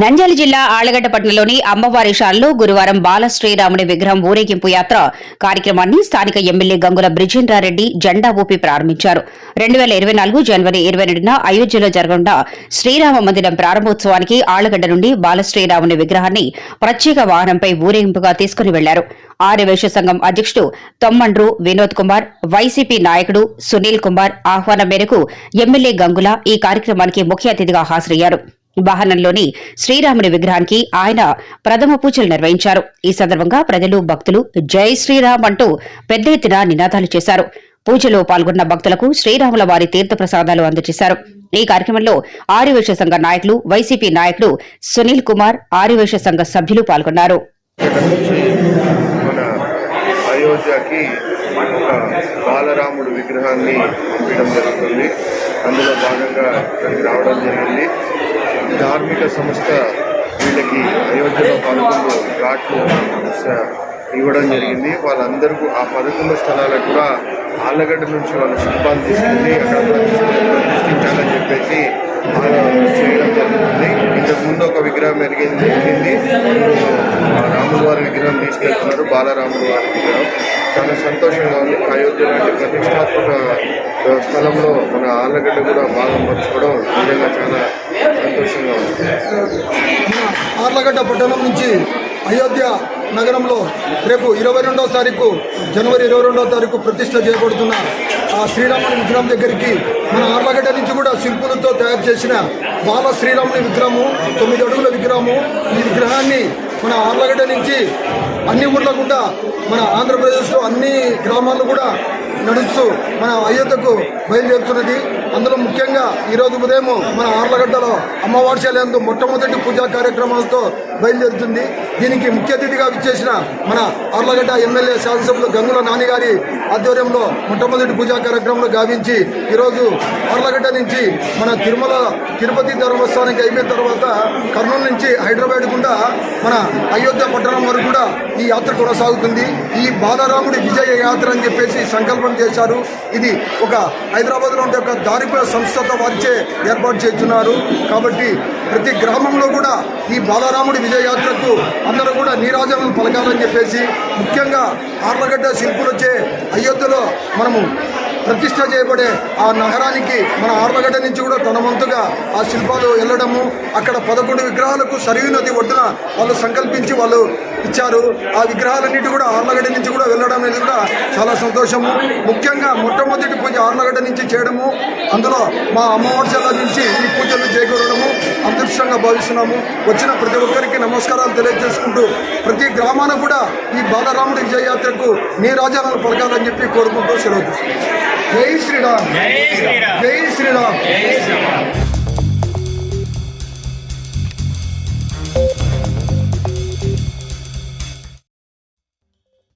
నంద్యాల జిల్లా ఆళ్ళగడ్డ పట్టణంలోని అమ్మవారి షాల్లో గురువారం బాల శ్రీరాముడి విగ్రహం ఊరేగింపు యాత్ర కార్యక్రమాన్ని స్థానిక ఎమ్మెల్యే గంగుల బ్రిజేంద్రారెడ్డి జెండా ఊపి ప్రారంభించారు. రెండు వేల ఇరవై నాలుగు జనవరి ఇరవై రెండున అయోధ్యలో జరగనున్న శ్రీరామ మందిరం ప్రారంభోత్సవానికి ఆళ్ళగడ్డ నుండి బాలశ్రీరాముని విగ్రహాన్ని ప్రత్యేక వాహనంపై ఊరేగింపుగా తీసుకుని వెళ్ళారు. ఆర్యవేశ సంఘం అధ్యక్షుడు తొమ్మండ్రు వినోద్ కుమార్ వైసీపీ నాయకుడు సునీల్ కుమార్ ఆహ్వానం మేరకు ఎమ్మెల్యే గంగుల ఈ కార్యక్రమానికి ముఖ్య అతిథిగా హాజరయ్యారు. వాహనంలోని శ్రీరాముని విగ్రహానికి ఆయన ప్రథమ పూజలు నిర్వహించారు. ఈ సందర్భంగా ప్రజలు భక్తులు జై శ్రీరామ్ అంటూ పెద్ద ఎత్తున నినాదాలు చేశారు. పూజలో పాల్గొన్న భక్తులకు శ్రీరాముల వారి తీర్థ ప్రసాదాలు అందజేశారు. ఈ కార్యక్రమంలో ఆర్యవేశ సంఘ నాయకులు వైసీపీ నాయకులు సునీల్ కుమార్ ఆర్యవేశ సంఘ సభ్యులు పాల్గొన్నారు. అయోధ్యకి ఒక బాలరాముడు విగ్రహాన్ని పంపించడం జరుగుతుంది. అందులో భాగంగా రావడం జరిగింది. ధార్మిక సంస్థ వీళ్ళకి అయోధ్యలో పదకొండు ఘాట్లు ఇవ్వడం జరిగింది. వాళ్ళందరికీ ఆ పదకొండు స్థలాలకు కూడా ఆళ్ళగడ్డ నుంచి వాళ్ళ శిల్పాలు తీసుకెళ్ళి అక్కడ ప్రతిష్ఠించాలని చెప్పేసి చేయడం జరుగుతుంది. ఇంతకుముందు ఒక విగ్రహం ఎరిగింది స్వామివారి విగ్రహం తీసుకెళ్తున్నారు. బాలరాముడు వారి విగ్రహం. చాలా సంతోషంగా ఉంది. అయోధ్య లాంటి ప్రతిష్టాత్మక స్థలంలో మన ఆళ్ళగడ్డ కూడా భాగం పంచుకోవడం నిజంగా చాలా సంతోషంగా ఉంది. ఆర్లగడ్డ పట్టణం నుంచి అయోధ్య నగరంలో రేపు ఇరవై రెండవ తారీఖు జనవరి ఇరవై రెండవ తారీఖు ప్రతిష్ట చేయబడుతున్న ఆ శ్రీరాముని విగ్రహం దగ్గరికి మన ఆర్లగడ్డ నుంచి కూడా శిల్పులతో తయారు చేసిన బాల శ్రీరాముని విగ్రహము తొమ్మిది అడుగుల విగ్రహము. ఈ విగ్రహాన్ని మన ఆర్లగడ్డ నుంచి అన్ని ఊర్ల గుండా మన ఆంధ్రప్రదేశ్లో అన్ని గ్రామాల్లో కూడా నడుస్తూ మన అయోధ్యకు బయలుదేరుతున్నది. అందులో ముఖ్యంగా ఈరోజు ఉదయం మన ఆర్లగడ్డలో అమ్మవారి మొట్టమొదటి పూజా కార్యక్రమాలతో బయలుదేరుతుంది. దీనికి ముఖ్య అతిథిగా విచ్చేసిన మన ఆర్లగడ్డ ఎమ్మెల్యే శాసనసభ్యులు గంగుల నానిగారి ఆధ్వర్యంలో మొట్టమొదటి పూజా కార్యక్రమంలో గావించి ఈరోజు అర్లగడ్డ నుంచి మన తిరుమల తిరుపతి ధర్మస్థానానికి అయిపోయిన తర్వాత కర్నూలు నుంచి హైదరాబాద్ గుండా మన అయోధ్య పట్టణం వరకు కూడా ఈ యాత్ర కొనసాగుతుంది. ఈ బాలరాముడి విజయ యాత్ర అని చెప్పేసి సంకల్పం చేశారు. ఇది ఒక హైదరాబాద్లో ఉండే ఒక దారిపై సంస్థతో వారిచే ఏర్పాటు చేస్తున్నారు. కాబట్టి ప్రతి గ్రామంలో కూడా ఈ బాలరాముడి విజయ యాత్రకు అందరూ కూడా నీరాజనం పలకాలని చెప్పేసి ముఖ్యంగా ఆర్లగడ్డ శిల్పులు వచ్చే అయోధ్యలో మనము ప్రతిష్ట చేయబడే ఆ నగరానికి మన ఆర్లగడ్డ నుంచి కూడా తన వంతుగా ఆ శిల్పాలు వెళ్ళడము అక్కడ పదకొండు విగ్రహాలకు సరియు నది ఒడ్డున వాళ్ళు సంకల్పించి వాళ్ళు ఇచ్చారు. ఆ విగ్రహాలన్నిటి కూడా ఆర్లగడ్డ నుంచి కూడా వెళ్ళడం అనేది కూడా చాలా సంతోషము. ముఖ్యంగా మొట్టమొదటి పూజ ఆర్లగడ్డ నుంచి చేయడము. అందులో మా అమ్మవారి నుంచి ఈ పూజలు చేకూరడము. అదృష్టంగా భావిస్తున్నాము. వచ్చిన ప్రతి ఒక్కరికి నమస్కారాలు తెలియజేసుకుంటూ ప్రతి గ్రామాన కూడా ఈ బాలరాముడి విజయయాత్రకు నీ రాజాలను పలకాలని చెప్పి కోరుకుంటూ సెలవు జై శ్రీరామ్. జై శ్రీరామ్. జై శ్రీరామ్.